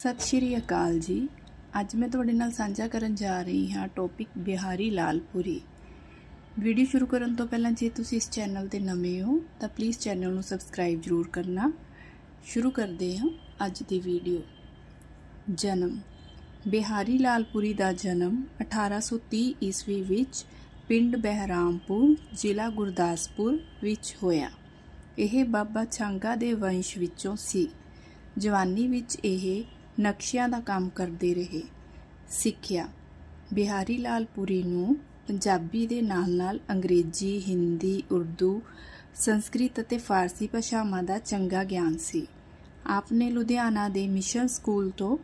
ਸਤਿ ਸ਼੍ਰੀ ਅਕਾਲ ਜੀ। ਅੱਜ ਮੈਂ ਤੁਹਾਡੇ ਨਾਲ ਸਾਂਝਾ ਕਰਨ ਜਾ ਰਹੀ ਹਾਂ ਟੌਪਿਕ ਬਿਹਾਰੀ ਲਾਲਪੁਰੀ ਵੀਡੀਓ ਸ਼ੁਰੂ ਕਰਨ ਤੋਂ ਪਹਿਲਾਂ ਜੇ ਤੁਸੀਂ ਇਸ ਚੈਨਲ ਤੇ ਨਵੇਂ ਹੋ, ਤਾਂ ਪਲੀਜ਼ ਚੈਨਲ ਨੂੰ ਸਬਸਕ੍ਰਾਈਬ ਜ਼ਰੂਰ ਕਰਨਾ। ਸ਼ੁਰੂ ਕਰਦੇ ਹਾਂ ਅੱਜ ਦੀ ਵੀਡੀਓ ਜਨਮ। ਬਿਹਾਰੀ ਲਾਲਪੁਰੀ ਦਾ ਜਨਮ 1830 ਈਸਵੀ ਵਿੱਚ ਪਿੰਡ ਬਹਿਰਾਮਪੁਰ, ਜ਼ਿਲ੍ਹਾ ਗੁਰਦਾਸਪੁਰ ਵਿੱਚ ਹੋਇਆ। ਇਹ ਬਾਬਾ ਛਾਂਗਾ ਦੇ ਵੰਸ਼ ਵਿੱਚੋਂ ਸੀ। ਜਵਾਨੀ ਵਿੱਚ ਇਹ ਨਕਸ਼ਿਆਂ ਦਾ ਕੰਮ ਕਰਦੇ ਰਹੇ ਸਿੱਖਿਆ ਬਿਹਾਰੀ ਲਾਲ ਪੁਰੀ ਨੂੰ ਪੰਜਾਬੀ ਦੇ ਨਾਲ-ਨਾਲ ਅੰਗਰੇਜ਼ੀ, ਹਿੰਦੀ, ਉਰਦੂ, ਸੰਸਕ੍ਰਿਤ ਅਤੇ ਫਾਰਸੀ ਭਾਸ਼ਾਵਾਂ ਦਾ ਚੰਗਾ ਗਿਆਨ ਸੀ। ਆਪ ਨੇ ਲੁਧਿਆਣਾ ਦੇ ਮਿਸ਼ਨ ਸਕੂਲ ਤੋਂ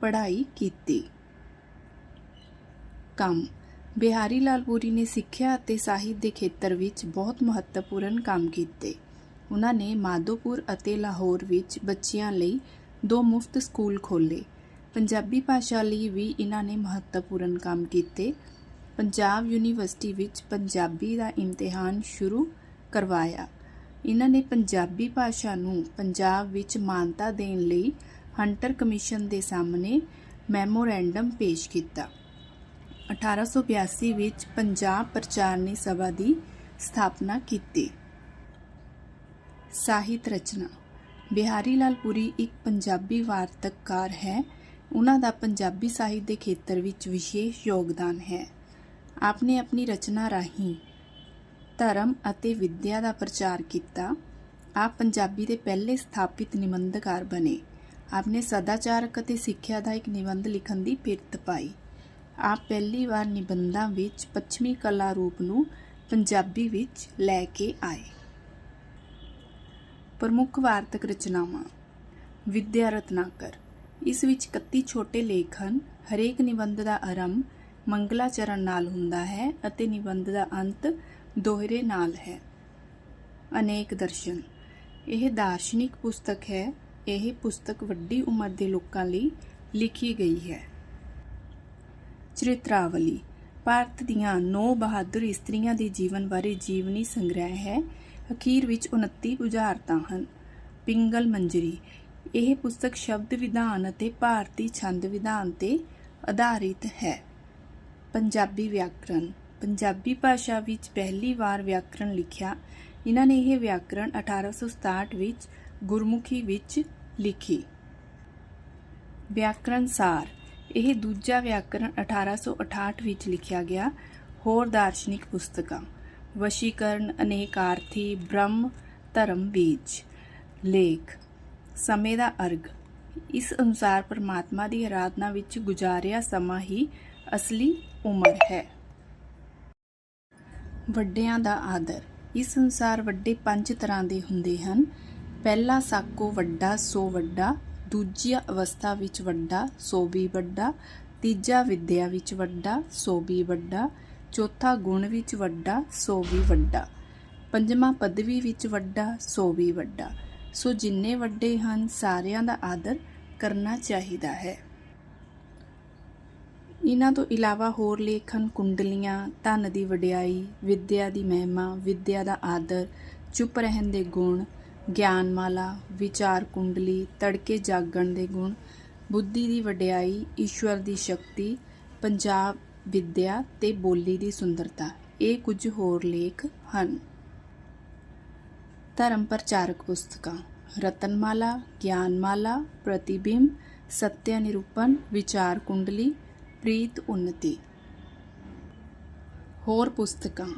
ਪੜ੍ਹਾਈ ਕੀਤੀ। ਕੰਮ ਬਿਹਾਰੀ ਲਾਲ ਪੁਰੀ ਨੇ ਸਿੱਖਿਆ ਅਤੇ ਸਾਹਿਤ ਦੇ ਖੇਤਰ ਵਿੱਚ ਬਹੁਤ ਮਹੱਤਵਪੂਰਨ ਕੰਮ ਕੀਤੇ। ਉਹਨਾਂ ਨੇ ਮਾਧੋਪੁਰ ਅਤੇ ਲਾਹੌਰ ਵਿੱਚ ਬੱਚਿਆਂ ਲਈ ਦੋ ਮੁਫਤ ਸਕੂਲ ਖੋਲ੍ਹੇ। ਪੰਜਾਬੀ ਭਾਸ਼ਾ ਲਈ ਵੀ ਇਹਨਾਂ ਨੇ ਮਹੱਤਵਪੂਰਨ ਕੰਮ ਕੀਤੇ। ਪੰਜਾਬ ਯੂਨੀਵਰਸਿਟੀ ਵਿੱਚ ਪੰਜਾਬੀ ਦਾ ਇਮਤਿਹਾਨ ਸ਼ੁਰੂ ਕਰਵਾਇਆ। ਇਹਨਾਂ ਨੇ ਪੰਜਾਬੀ ਭਾਸ਼ਾ ਨੂੰ ਪੰਜਾਬ ਵਿੱਚ ਮਾਨਤਾ ਦੇਣ ਲਈ ਹੰਟਰ ਕਮਿਸ਼ਨ ਦੇ ਸਾਹਮਣੇ ਮੈਮੋਰੈਂਡਮ ਪੇਸ਼ ਕੀਤਾ। 1882 ਵਿੱਚ ਪੰਜਾਬ ਪ੍ਰਚਾਰਨੀ ਸਭਾ ਦੀ ਸਥਾਪਨਾ ਕੀਤੀ। ਸਾਹਿਤ ਰਚਨਾ ਬਿਹਾਰੀ ਲਾਲ ਪੁਰੀ ਇੱਕ ਪੰਜਾਬੀ ਵਾਰਤਕਕਾਰ ਹੈ। ਉਹਨਾਂ ਦਾ ਪੰਜਾਬੀ ਸਾਹਿਤ ਦੇ ਖੇਤਰ ਵਿੱਚ ਵਿਸ਼ੇਸ਼ ਯੋਗਦਾਨ ਹੈ। ਆਪਨੇ ਆਪਣੀ ਰਚਨਾ ਰਾਹੀਂ ਧਰਮ ਅਤੇ ਵਿੱਦਿਆ ਦਾ ਪ੍ਰਚਾਰ ਕੀਤਾ। ਆਪ ਪੰਜਾਬੀ ਦੇ ਪਹਿਲੇ ਸਥਾਪਿਤ ਨਿਬੰਧਕਾਰ ਬਣੇ। ਆਪਨੇ ਸਦਾਚਾਰਕ ਅਤੇ ਸਿੱਖਿਆ ਦਾ ਇੱਕ ਨਿਬੰਧ ਲਿਖਣ ਦੀ ਪਿਰਤ ਪਾਈ। ਆਪ ਪਹਿਲੀ ਵਾਰ ਨਿਬੰਧਾਂ ਵਿੱਚ ਪੱਛਮੀ ਕਲਾ ਰੂਪ ਨੂੰ ਪੰਜਾਬੀ ਵਿੱਚ ਲੈ ਕੇ ਆਏ। ਪ੍ਰਮੁੱਖ ਵਾਰਤਕ ਰਚਨਾਵਾਂ ਵਿਦਿਆ ਰਤਨਾਕਰ ਇਸ ਵਿੱਚ 31 ਛੋਟੇ ਲੇਖ ਹਨ। ਹਰੇਕ ਨਿਬੰਧ ਦਾ ਆਰੰਭ ਮੰਗਲਾਚਰਨ ਨਾਲ ਹੁੰਦਾ ਹੈ ਅਤੇ ਨਿਬੰਧ ਦਾ ਅੰਤ ਦੋਹਰੇ ਨਾਲ ਹੈ। ਅਨੇਕ ਦਰਸ਼ਨ ਇਹ ਦਾਰਸ਼ਨਿਕ ਪੁਸਤਕ ਹੈ। ਇਹ ਪੁਸਤਕ ਵੱਡੀ ਉਮਰ ਦੇ ਲੋਕਾਂ ਲਈ ਲਿਖੀ ਗਈ ਹੈ। ਚਰਿਤਰਾਵਲੀ ਭਾਰਤ ਦੀਆਂ ਨੌ ਬਹਾਦਰ ਇਸਤਰੀਆਂ ਦੇ ਜੀਵਨ ਬਾਰੇ ਜੀਵਨੀ ਸੰਗ੍ਰਹਿ ਹੈ। ਅਖੀਰ ਵਿੱਚ 29 ਬੁਝਾਰਤਾਂ ਹਨ। ਪਿੰਗਲ ਮੰਜਰੀ ਇਹ ਪੁਸਤਕ ਸ਼ਬਦ ਵਿਧਾਨ ਅਤੇ ਭਾਰਤੀ ਛੰਦ ਵਿਧਾਨ ਤੇ ਆਧਾਰਿਤ ਹੈ। ਪੰਜਾਬੀ ਵਿਆਕਰਣ ਪੰਜਾਬੀ ਭਾਸ਼ਾ ਵਿੱਚ ਪਹਿਲੀ ਵਾਰ ਵਿਆਕਰਣ ਲਿਖਿਆ। ਇਹਨਾਂ ਨੇ ਇਹ ਵਿਆਕਰਣ 1867 ਵਿੱਚ ਗੁਰਮੁਖੀ ਵਿੱਚ ਲਿਖੀ। ਵਿਆਕਰਣ ਸਾਰ ਇਹ ਦੂਜਾ ਵਿਆਕਰਣ 1868 ਵਿੱਚ ਲਿਖਿਆ ਗਿਆ। ਹੋਰ ਦਾਰਸ਼ਨਿਕ ਪੁਸਤਕਾਂ ਵਸ਼ੀਕਰਨ ਅਨੇਕਾਰਥੀ ਬ੍ਰਹਮ ਧਰਮ ਬੀਜ। ਲੇਖ, ਸਮੇਂ ਦਾ ਅਰਗ। ਇਸ ਅਨੁਸਾਰ ਪਰਮਾਤਮਾ ਦੀ ਆਰਾਧਨਾ ਵਿੱਚ ਗੁਜ਼ਾਰਿਆ ਸਮਾਂ ਹੀ ਅਸਲੀ ਉਮਰ ਹੈ। ਵੱਡਿਆਂ ਦਾ ਆਦਰ। ਇਸ ਅਨੁਸਾਰ ਵੱਡੇ ਪੰਜ ਤਰ੍ਹਾਂ ਦੇ ਹੁੰਦੇ ਹਨ। ਪਹਿਲਾ ਸਾਕੋ ਵੱਡਾ, ਸੋ ਵੱਡਾ। ਦੂਜੀ ਅਵਸਥਾ ਵਿੱਚ ਵੱਡਾ, ਸੋ ਵੀ ਵੱਡਾ। ਤੀਜਾ ਵਿਦਿਆ ਵਿੱਚ ਵੱਡਾ, ਸੋ ਵੀ ਵੱਡਾ। ਚੌਥਾ ਗੁਣ ਵਿੱਚ ਵੱਡਾ, ਸੋ ਵੀ ਵੱਡਾ ਪੰਜਵਾਂ ਪਦਵੀ ਵਿੱਚ ਵੱਡਾ, ਸੋ ਵੀ ਵੱਡਾ ਸੋ ਜਿੰਨੇ ਵੱਡੇ ਹਨ, ਸਾਰਿਆਂ ਦਾ ਆਦਰ ਕਰਨਾ ਚਾਹੀਦਾ ਹੈ। ਇਹਨਾਂ ਤੋਂ ਇਲਾਵਾ ਹੋਰ ਲੇਖਨ, ਕੁੰਡਲੀਆਂ, ਧਨ ਦੀ ਵਡਿਆਈ, ਵਿਦਿਆ ਦੀ ਮਹਿਮਾ, ਵਿਦਿਆ ਦਾ ਆਦਰ, ਚੁੱਪ ਰਹਿਣ ਦੇ ਗੁਣ, ਗਿਆਨਮਾਲਾ, ਵਿਚਾਰ ਕੁੰਡਲੀ, ਤੜਕੇ ਜਾਗਣ ਦੇ ਗੁਣ, ਬੁੱਧੀ ਦੀ ਵਡਿਆਈ, ਈਸ਼ਵਰ ਦੀ ਸ਼ਕਤੀ, ਪੰਜਾਬ ਵਿੱਦਿਆ ਤੇ ਬੋਲੀ ਦੀ ਸੁੰਦਰਤਾ, ਇਹ ਕੁਝ ਹੋਰ ਲੇਖ ਹਨ। ਧਰਮ ਪ੍ਰਚਾਰਕ ਪੁਸਤਕਾਂ, ਰਤਨਮਾਲਾ, ਗਿਆਨਮਾਲਾ, ਪ੍ਰਤੀਬਿੰਬ, ਸਤਿਆ ਨਿਰੂਪਣ, ਵਿਚਾਰ ਕੁੰਡਲੀ, ਪ੍ਰੀਤ ਉੱਨਤੀ। ਹੋਰ ਪੁਸਤਕਾਂ,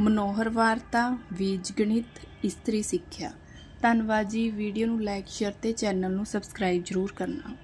ਮਨੋਹਰ ਵਾਰਤਾ, ਬੀਜ ਗਣਿਤ, ਇਸਤਰੀ ਸਿੱਖਿਆ। ਧੰਨਵਾਦ ਜੀ, ਵੀਡੀਓ ਨੂੰ ਲਾਈਕ, ਸ਼ੇਅਰ ਤੇ ਚੈਨਲ ਨੂੰ ਸਬਸਕ੍ਰਾਈਬ ਜ਼ਰੂਰ ਕਰਨਾ।